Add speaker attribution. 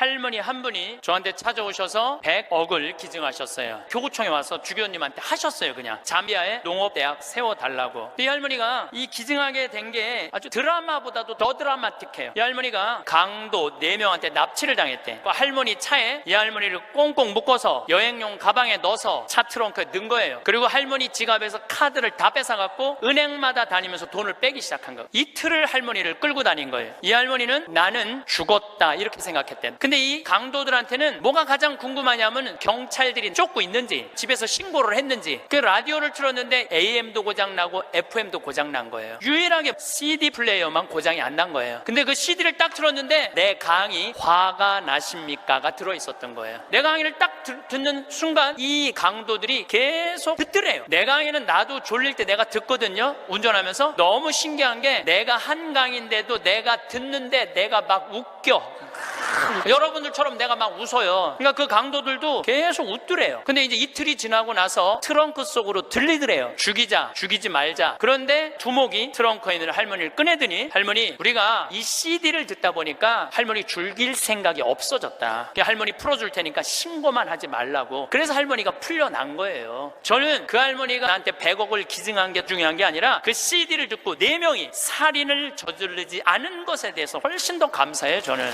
Speaker 1: 할머니 한 분이 저한테 찾아오셔서 100억을 기증하셨어요. 교구청에 와서 주교님한테 하셨어요, 그냥. 잠비아에 농업대학 세워달라고. 이 할머니가 이 기증하게 된 게 아주 드라마보다도 더 드라마틱해요. 이 할머니가 강도 4명한테 납치를 당했대. 그 할머니 차에 이 할머니를 꽁꽁 묶어서 여행용 가방에 넣어서 차 트렁크에 넣은 거예요. 그리고 할머니 지갑에서 카드를 다 뺏어갖고 은행마다 다니면서 돈을 빼기 시작한 거예요. 이틀을 할머니를 끌고 다닌 거예요. 이 할머니는 나는 죽었다 이렇게 생각했대. 근데 이 강도들한테는 뭐가 가장 궁금하냐면 경찰들이 쫓고 있는지 집에서 신고를 했는지 그 라디오를 틀었는데 AM도 고장 나고 FM도 고장 난 거예요. 유일하게 CD 플레이어만 고장이 안 난 거예요. 근데 그 CD를 딱 틀었는데 내 강의 화가 나십니까가 들어 있었던 거예요. 내 강의를 딱 들- 듣는 순간 이 강도들이 계속 듣더래요. 내 강의는 나도 졸릴 때 내가 듣거든요. 운전하면서 너무 신기한 게 내가 한 강인데도 내가 듣는데 내가 막 웃겨. 여러분들처럼 내가 막 웃어요. 그러니까 그 강도들도 계속 웃더래요. 근데 이제 이틀이 지나고 나서 트렁크 속으로 들리더래요. 죽이자, 죽이지 말자. 그런데 두목이 트렁크에 있는 할머니를 꺼내더니 할머니, 우리가 이 CD를 듣다 보니까 할머니 죽일 생각이 없어졌다. 그 할머니 풀어줄 테니까 신고만 하지 말라고. 그래서 할머니가 풀려난 거예요. 저는 그 할머니가 나한테 100억을 기증한 게 중요한 게 아니라 그 CD를 듣고 네 명이 살인을 저지르지 않은 것에 대해서 훨씬 더 감사해요, 저는.